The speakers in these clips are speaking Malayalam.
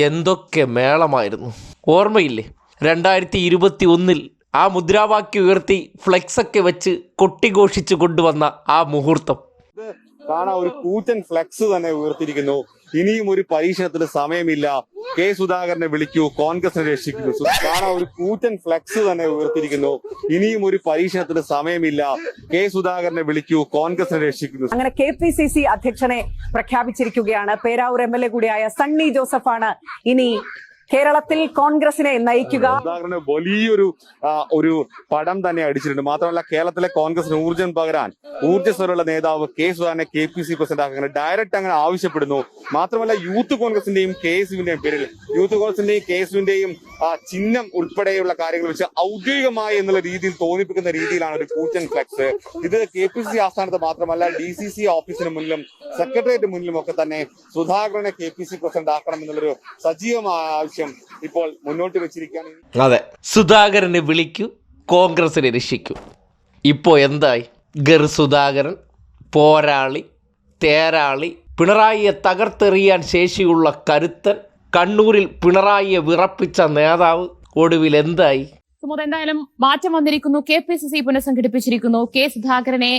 എന്തൊക്കെ മേളമായിരുന്നു. ഓർമ്മയില്ലേ? രണ്ടായിരത്തി ഇരുപത്തി ഒന്നിൽ ആ മുദ്രാവാക്യം ഉയർത്തി ഫ്ലെക്സൊക്കെ വെച്ച് കൊട്ടിഘോഷിച്ചു കൊണ്ടുവന്ന ആ മുഹൂർത്തം. കാണാൻ ഒരു കൂറ്റൻ ഫ്ലെക്സ് തന്നെ ഉയർത്തിയിരിക്കുന്നു. ഇനിയും ഒരു പരീക്ഷണത്തിന് സമയമില്ല. കെ സുധാകരനെ വിളിക്കൂ കോൺഗ്രസിനെ രക്ഷിക്കുന്നു. കാണാൻ ഒരു കൂറ്റൻ ഫ്ലെക്സ് തന്നെ ഉയർത്തിയിരിക്കുന്നു. ഇനിയും ഒരു പരീക്ഷണത്തിന് സമയമില്ല. കെ സുധാകരനെ വിളിക്കൂ കോൺഗ്രസിനെ രക്ഷിക്കുന്നു. അങ്ങനെ കെ പി സി സി അധ്യക്ഷനെ പ്രഖ്യാപിച്ചിരിക്കുകയാണ്. പേരാവൂർ എം എൽ എ കൂടിയായ സണ്ണി ജോസഫാണ് ഇനി കേരളത്തിൽ കോൺഗ്രസിനെ നയിക്കുക. വലിയൊരു ഒരു പടം തന്നെ അടിച്ചിട്ടുണ്ട്. മാത്രമല്ല കേരളത്തിലെ കോൺഗ്രസിന് ഊർജം പകരാൻ ഊർജസ്വരമുള്ള നേതാവ് കെ സുധാകരനെ കെ പി സി പ്രസിഡന്റ് അങ്ങനെ ഡയറക്റ്റ് അങ്ങനെ ആവശ്യപ്പെടുന്നു. മാത്രമല്ല യൂത്ത് കോൺഗ്രസിന്റെയും കെ എസ് യുവിന്റെയും പേരിൽ യൂത്ത് കോൺഗ്രസിന്റെയും കെ എസ് യുവിന്റെയും ചിഹ്നം ഉൾപ്പെടെയുള്ള കാര്യങ്ങൾ വെച്ച് ഔദ്യോഗികമായി എന്നുള്ള രീതിയിൽ തോന്നിപ്പിക്കുന്ന രീതിയിലാണ് ഒരു കൂറ്റൻ ഫ്ലെക്സ് ഇത് കെ പി സി ആസ്ഥാനത്ത് മാത്രമല്ല ഡി സി സി ഓഫീസിന് മുന്നിലും സെക്രട്ടേറിയറ്റ് മുന്നിലും ഒക്കെ തന്നെ സുധാകരനെ കെ പി സി പ്രസിഡന്റ് ആക്കണം എന്നുള്ളൊരു സജീവമായ ആവശ്യം ഇപ്പോൾ മുന്നോട്ട് വെച്ചിരിക്കുകയാണ്. അതെ. സുധാകരനെ വിളിക്കൂ കോൺഗ്രസിനെ രക്ഷിക്കൂ. ഇപ്പോ എന്തായി? ഗർ സുധാകരൻ പോരാളി തേരാളി പിണറായിയെ തകർത്തെറിയാൻ ശേഷിയുള്ള കരുത്തൻ കണ്ണൂരിൽ പിണറായിയെ വിറപ്പിച്ച നേതാവ് ഒടുവിൽ എന്തായി? സുമോദ് എന്തായാലും മാറ്റം വന്നിരിക്കുന്നു. കെ പി സി സി പുനഃസംഘടിപ്പിച്ചിരിക്കുന്നു. കെ സുധാകരനെ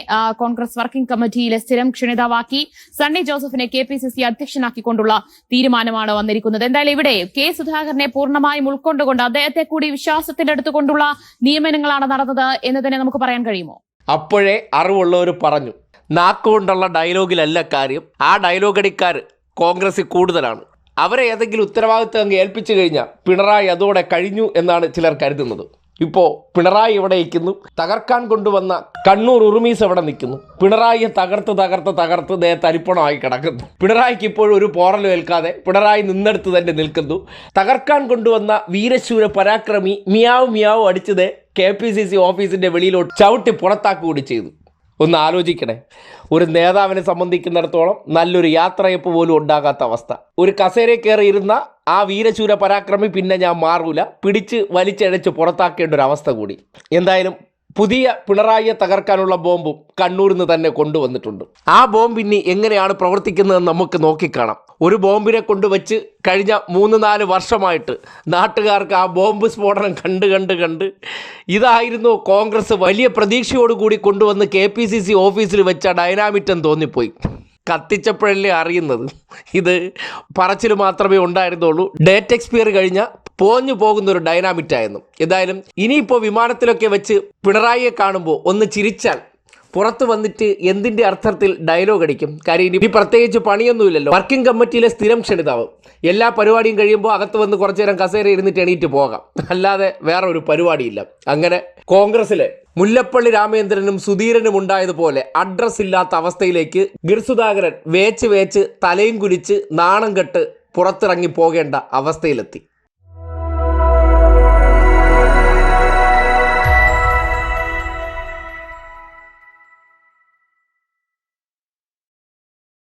കോൺഗ്രസ് വർക്കിംഗ് കമ്മിറ്റിയിലെ സ്ഥിരം ക്ഷണിതാവാക്കി സണ്ണി ജോസഫിനെ കെ പി സി സി അധ്യക്ഷനാക്കിക്കൊണ്ടുള്ള തീരുമാനമാണ് വന്നിരിക്കുന്നത്. എന്തായാലും ഇവിടെ കെ സുധാകരനെ പൂർണമായും ഉൾക്കൊണ്ടുകൊണ്ട് അദ്ദേഹത്തെ കൂടി വിശ്വാസത്തിലെടുത്തുകൊണ്ടുള്ള നിയമനങ്ങളാണ് നടന്നത് എന്ന് തന്നെ നമുക്ക് പറയാൻ കഴിയുമോ? അപ്പോഴേ അറിവുള്ളവർ പറഞ്ഞു. നാക്കുകൊണ്ടുള്ള ഡയലോഗിലല്ല കാര്യം. ആ ഡയലോഗ് അടിക്കാർ കോൺഗ്രസിൽ കൂടുതലാണ്. അവരെ ഏതെങ്കിലും ഉത്തരവാദിത്തം അങ്ങ് ഏൽപ്പിച്ചു കഴിഞ്ഞാൽ പിണറായി അതോടെ കഴിഞ്ഞു എന്നാണ് ചിലർ കരുതുന്നത്. ഇപ്പോൾ പിണറായി ഇവിടെ നിൽക്കുന്നു തകർക്കാൻ കൊണ്ടുവന്ന കണ്ണൂർ ഉറുമീസ് ഇവിടെ നിൽക്കുന്നു? പിണറായിയെ തകർത്ത് തകർത്ത് തകർത്ത് ദേ തരിപ്പണമായി കിടക്കുന്നു. പിണറായിക്ക് ഇപ്പോഴും ഒരു പോറലും ഏൽക്കാതെ പിണറായി നിന്നെടുത്ത് തന്നെ നിൽക്കുന്നു. തകർക്കാൻ കൊണ്ടുവന്ന വീരശൂര പരാക്രമി മിയാവ് മിയാവ് അടിച്ചത് കെ പി സി സി ഓഫീസിന്റെ വെളിയിലോട്ട് ചവിട്ടി പുറത്താക്കുകൂടി ചെയ്തു. ഒന്ന് ആലോചിക്കണേ. ഒരു നേതാവിനെ സംബന്ധിക്കുന്നിടത്തോളം നല്ലൊരു യാത്രയപ്പ് പോലും ഉണ്ടാകാത്ത അവസ്ഥ. ഒരു കസേരയിൽ കയറിയിരുന്ന ആ വീരശൂര പരാക്രമി പിന്നെ ഞാൻ മാറൂല. പിടിച്ച് വലിച്ചഴച്ച് പുറത്താക്കേണ്ട ഒരു അവസ്ഥ കൂടി. എന്തായാലും പുതിയ പിണറായിയെ തകർക്കാനുള്ള ബോംബും കണ്ണൂരിൽ നിന്ന് തന്നെ കൊണ്ടുവന്നിട്ടുണ്ട്. ആ ബോംബ് ഇനി എങ്ങനെയാണ് പ്രവർത്തിക്കുന്നതെന്ന് നമുക്ക് നോക്കിക്കാണാം. ഒരു ബോംബിനെ കൊണ്ടുവച്ച് കഴിഞ്ഞ മൂന്ന് നാല് വർഷമായിട്ട് നാട്ടുകാർക്ക് ആ ബോംബ് സ്ഫോടനം കണ്ട് കണ്ട് കണ്ട് ഇതായിരുന്നു കോൺഗ്രസ് വലിയ പ്രതീക്ഷയോടുകൂടി കൊണ്ടുവന്ന് കെ പി സി സി ഓഫീസിൽ വെച്ച ഡൈനാമിറ്റം തോന്നിപ്പോയി. കത്തിച്ചപ്പോഴല്ലേ അറിയുന്നത്. ഇത് പറച്ചിൽ മാത്രമേ ഉണ്ടായിരുന്നുള്ളൂ. ഡേറ്റ് എക്സ്പയർ കഴിഞ്ഞ പോഞ്ഞു പോകുന്ന ഒരു ഡൈനാമിറ്റായിരുന്നു എന്തായാലും ഇനിയിപ്പോൾ വിമാനത്തിലൊക്കെ വെച്ച് പിണറായിയെ കാണുമ്പോൾ ഒന്ന് ചിരിച്ചാൽ പുറത്ത് വന്നിട്ട് എന്തിന്റെ അർത്ഥത്തിൽ ഡയലോഗ് അടിക്കും? കാര്യം ഇനി പ്രത്യേകിച്ച് പണിയൊന്നുമില്ലല്ലോ. വർക്കിംഗ് കമ്മിറ്റിയിലെ സ്ഥിരം ക്ഷണിതാവ്. എല്ലാ പരിപാടിയും കഴിയുമ്പോൾ അകത്ത് വന്ന് കുറച്ചു നേരം കസേര ഇരുന്നിട്ട് എണീറ്റ് പോകാം. അല്ലാതെ വേറെ ഒരു പരിപാടിയില്ല. അങ്ങനെ കോൺഗ്രസിലെ മുല്ലപ്പള്ളി രാമേന്ദ്രനും സുധീരനും ഉണ്ടായതുപോലെ അഡ്രസ് ഇല്ലാത്ത അവസ്ഥയിലേക്ക് ഗിർസുധാകരൻ വേച്ച് വേച്ച് തലയും കുലിച്ച് നാണം കെട്ട് പുറത്തിറങ്ങി പോകേണ്ട അവസ്ഥയിലെത്തി.